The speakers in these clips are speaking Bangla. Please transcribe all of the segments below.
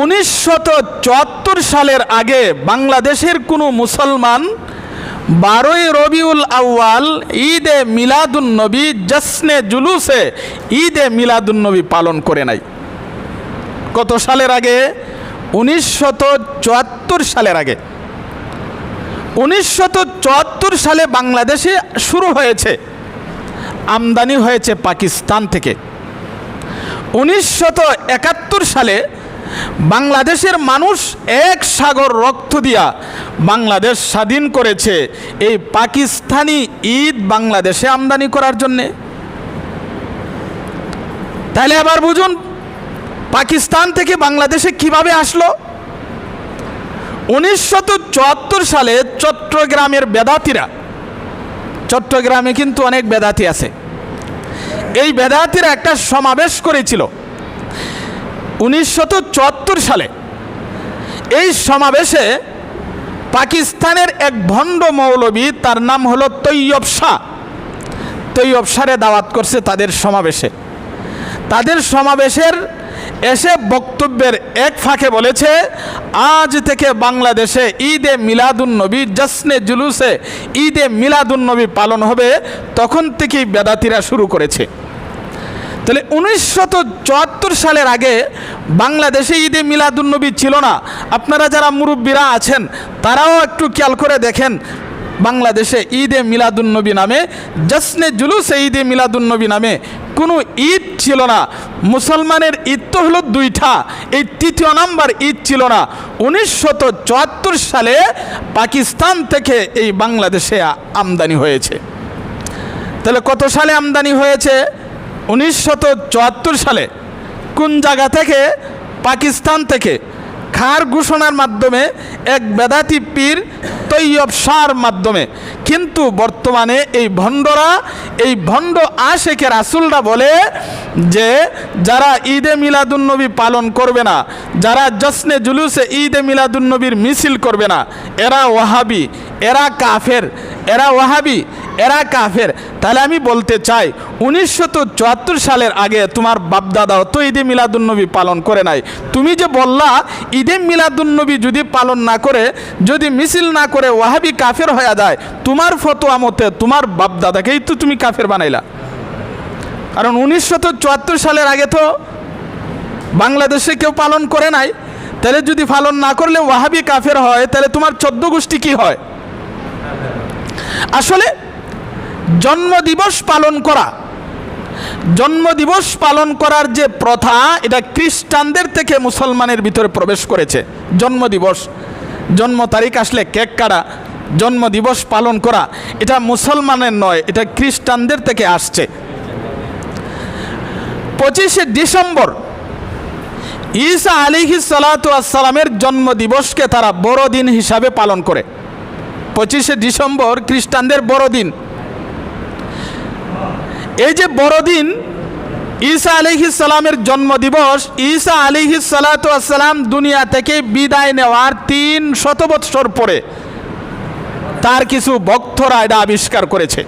উনিশশত সালের আগে বাংলাদেশের কোনো মুসলমান বারোই রবিউল আউয়াল ঈদে মিলাদুন্নবী জশ্নে জুলুসে ঈদে মিলাদুন্নবী পালন করে নাই। কত সালের আগে? উনিশশত সালের আগে। উনিশশত সালে বাংলাদেশে শুরু হয়েছে, আমদানি হয়েছে পাকিস্তান থেকে। উনিশশত সালে বাংলাদেশের মানুষ এক সাগর রক্ত দিয়া বাংলাদেশ স্বাধীন করেছে। এই পাকিস্তানি ঈদ বাংলাদেশে আমদানি করার জন্যে। তাহলে আবার বুঝুন, পাকিস্তান থেকে বাংলাদেশে কীভাবে আসলো? চুয়াত্তর সালে চট্টগ্রামের বেদাতিরা, চট্টগ্রামে কিন্তু অনেক বেদাতি আছে, এই বেদাতিরা একটা সমাবেশ করেছিল। চুয়াত্তর সালে এই সমাবেশে পাকিস্তানের এক ভণ্ড মৌলবী, তার নাম হলো তৈয়ব শাহ। তৈয়ব শাহরে দাওয়াত করছে তাদের সমাবেশে। তাদের সমাবেশের এসে বক্তব্যের এক ফাঁকে বলেছে, আজ থেকে বাংলাদেশে ঈদে মিলাদুন্নবী জশ্নে জুলুসে ঈদে মিলাদুন্নবী পালন হবে, তখন থেকেই বেদাতিরা শুরু করেছে। তাহলে চুয়াত্তর সালের আগে বাংলাদেশে ঈদে মিলাদুন্নবী ছিল না। আপনারা যারা মুরব্বীরা আছেন, তারাও একটু খেয়াল করে দেখেন, বাংলাদেশে ঈদে মিলাদুন্নবী নামে, জশ্নে জুলুসে ঈদে মিলাদুন্নবী নামে কোনো ঈদ ছিল না। মুসলমানের ঈদ তো হলো দুইটা, এই তৃতীয় নাম্বার ঈদ ছিল না। উনিশশত সালে পাকিস্তান থেকে এই বাংলাদেশে আমদানি হয়েছে। তাহলে কত সালে আমদানি হয়েছে? চুয়াত্তর সালে কোন জায়গা থেকে পাকিস্তান থেকে খার ঘোষণার মাধ্যমে এক বেদাতি পীর তৈয়ব শাহর মাধ্যমে। কিন্তু বর্তমানে এই ভণ্ডরা, এই ভণ্ড আশেখের রাসুলরা বলে যে, যারা ঈদে মিলাদুন্নবী পালন করবে না, যারা জশ্নে জুলুসে ঈদে মিলাদুন্নবীর মিছিল করবে না, এরা ওয়াহাবি, এরা কাফের, এরা ওয়াহাবি এরা কাফের। তাহলে আমি বলতে চাই, উনিশশো চুয়াত্তর সালের আগে তোমার বাপদাদাও তো ঈদে মিলাদুন্নবী পালন করে নাই। তুমি যে বললা, ঈদে মিলাদুন্নবী যদি পালন না করে, যদি মিছিল না করে ওয়াহাবি কাফের হয়ে যায়, তোমার ফতোয়া মতে তোমার বাপদাদাকেই তো তুমি কাফের বানাইলা। কারণ উনিশশো চুয়াত্তর সালের আগে তো বাংলাদেশে কেউ পালন করে নাই। তাহলে যদি পালন না করলে ওয়াহাবি কাফের হয়, তাহলে তোমার চোদ্দ গোষ্ঠী কি হয়? আসলে জন্মদিবস পালন করা। জন্মদিবস পালন করার যে প্রথা, এটা খ্রিস্টানদের থেকে মুসলমানের ভিতরে প্রবেশ করেছে। জন্মদিবস, জন্ম তারিখ আসলে কেক কাটা, জন্মদিবস পালন করা, এটা মুসলমানের নয়, এটা খ্রিস্টানদের থেকে আসছে। পঁচিশে ডিসেম্বর, ঈসা আলিহি সালাতামের জন্মদিবসকে তারা বড়দিন হিসাবে পালন করে। পঁচিশে ডিসেম্বর খ্রিস্টানদের বড়দিন। এই যে বড়দিন, ঈসা আলিহি সালামের জন্মদিবস, ঈসা আলিহি সালাতাম দুনিয়া থেকে বিদায় নেওয়ার তিন শত বৎসর পরে তার কিছু ভক্তরা এটা আবিষ্কার করেছে।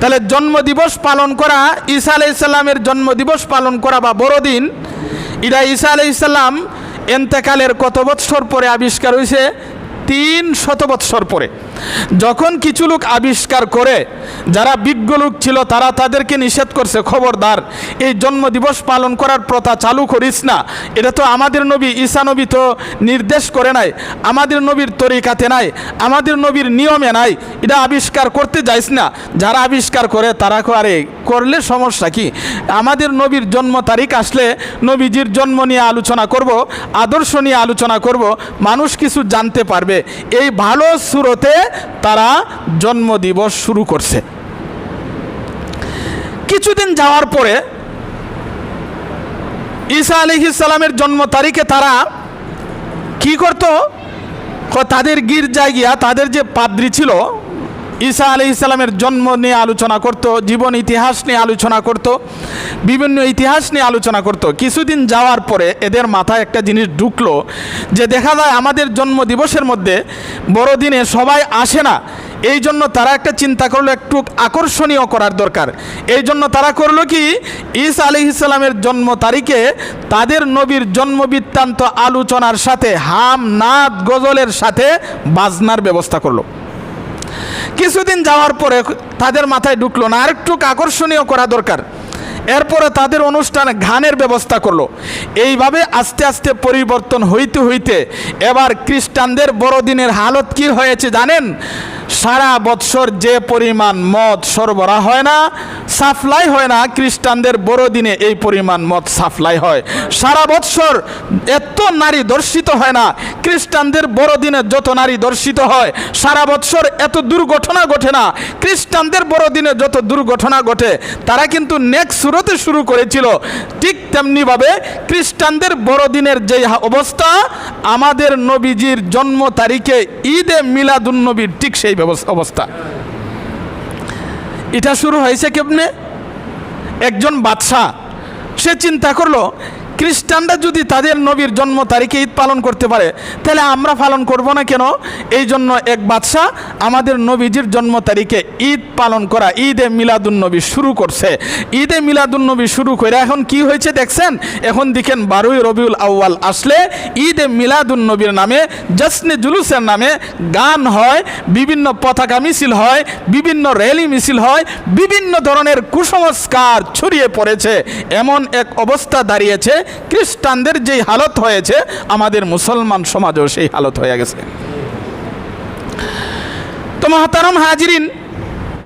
তাহলে জন্মদিবস পালন করা, ঈসা আলাইসাল্লামের জন্মদিবস পালন করা বা বড়দিন, এটা ঈসা আলাইসাল্লাম এন্তেকালের কত বৎসর পরে আবিষ্কার হয়েছে? তিন শত বৎসর পরে। যখন কিছু লোক আবিষ্কার করে, যারা বিজ্ঞ লোক ছিল, তারা তাদেরকে নিষেধ করছে, খবরদার, এই জন্মদিবস পালন করার প্রথা চালু করিস না। এটা তো আমাদের নবী, ঈসা নবী তো নির্দেশ করে নাই। আমাদের নবীর তরিকাতে নাই, আমাদের নবীর নিয়মে নাই। এটা আবিষ্কার করতে যাইস না। যারা আবিষ্কার করে, তারা আরে, করলে সমস্যা কি? আমাদের নবীর জন্ম তারিখ আসলে নবীজির জন্ম নিয়ে আলোচনা করব, আদর্শ নিয়ে আলোচনা করব, মানুষ কিছু জানতে পারবে। এই ভালো সুরতে তারা জন্মদিবস শুরু করছে। কিছুদিন যাওয়ার পরে ঈসা আলিহিসাল্লামের জন্ম তারিখে তারা কি করত? তাদের গির্জায় গিয়া তাদের যে পাদ্রি ছিল ঈসা আলি ইসলামের জন্ম নিয়ে আলোচনা করত, জীবন ইতিহাস নিয়ে আলোচনা করত, বিভিন্ন ইতিহাস নিয়ে আলোচনা করত। কিছুদিন যাওয়ার পরে এদের মাথায় একটা জিনিস ঢুকলো যে দেখা যায় আমাদের জন্ম দিবসের মধ্যে বড়দিনে সবাই আসে না। এই জন্য তারা একটা চিন্তা করল, একটু আকর্ষণীয় করার দরকার। এই জন্য তারা করল কি? ঈসা আলি ইসলামের জন্ম তারিখে তাদের নবীর জন্ম বৃত্তান্ত আলোচনার সাথে হাম নাদ গজলের সাথে বাজনার ব্যবস্থা করল। কিছুদিন যাওয়ার পরে তাদের মাথায় ঢুকলো না। আর একটু আকর্ষণীয় করা দরকার। এরপরে তাদের অনুষ্ঠানে ঘানের ব্যবস্থা করল। এইভাবে আস্তে আস্তে পরিবর্তন হইতে হইতে এবার খ্রিস্টানদের বড়দিনের হালত কি হয়েছে জানেন? সারা বৎসর যে পরিমাণ মদ সরবরাহ হয় না সাপ্লাই হয় না, খ্রিস্টানদের বড়দিনে এই পরিমাণ মদ সাপ্লাই হয়। সারা বৎসর এত নারী দর্শিত হয় না, খ্রিস্টানদের বড়দিনে যত নারী দর্শিত হয়, সারা বৎসর এত দুর্ঘটনা ঘটে না, খ্রিস্টানদের বড়দিনে যত দুর্ঘটনা ঘটে, তারা কিন্তু নেক্সট সুরতে শুরু করেছিল। ঠিক তেমনিভাবে খ্রিস্টানদের বড়দিনের যে অবস্থা, আমাদের নবীজির জন্ম তারিখে ঈদে মিলাদুন্নবীর ঠিক সেই অবস্থা। এটা শুরু হয়েছে কেমনে? একজন বাদশাহ সে চিন্তা করল খ্রিস্টানরা যদি তাদের নবীর জন্ম তারিখে ঈদ পালন করতে পারে, তাহলে আমরা পালন করব না কেন? এই জন্য এক বাদশাহ আমাদের নবীজির জন্ম তারিখে ঈদ পালন করা, ঈদে মিলাদুন্নবী শুরু করছে। ঈদে মিলাদুন্নবী শুরু করে এখন কি হয়েছে দেখছেন? এখন দেখেন বারোই রবিউল আউয়াল আসলে ঈদে মিলাদুন্নবীর নামে, জশ্নে জুলুসের নামে গান হয়, বিভিন্ন পতাকা মিছিল হয়, বিভিন্ন র্যালি মিছিল হয়, বিভিন্ন ধরনের কুসংস্কার ছড়িয়ে পড়েছে। এমন এক অবস্থা দাঁড়িয়েছে খ্রিস্টানদের যেই হালত হয়েছে আমাদের মুসলমান সমাজও সেই হালত হয়ে গেছে। তো মহাতারম হাজিরিন